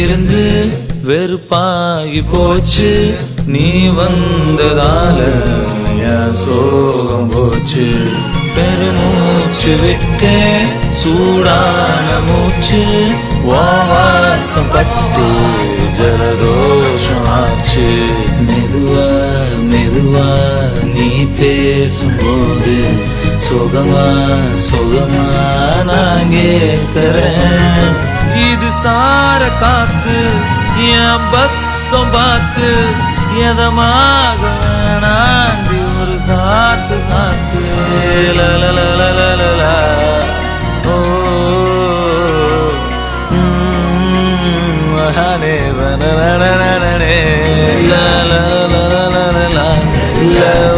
இருந்து வெறுப்பாகி போச்சு. நீ வந்ததால என் சோகம் போச்சு. பெருமூச்சு விட்டு சூடான மூச்சு. வாசம் பட்டு ஜலதோஷம் ஆச்சு மெதுவா மெதுவா நீ பேசும்போது சுகமா சுகமா நான் கேட்கிறேன். இது சார காத்து என் பக்கம் பார்த்து எதமாக வேணாண்டி ஒரு சாத்து சாத்து லலலலலலலா. ஓ ம், மகானே வனனனனனனே. லலலலலலலா. லவ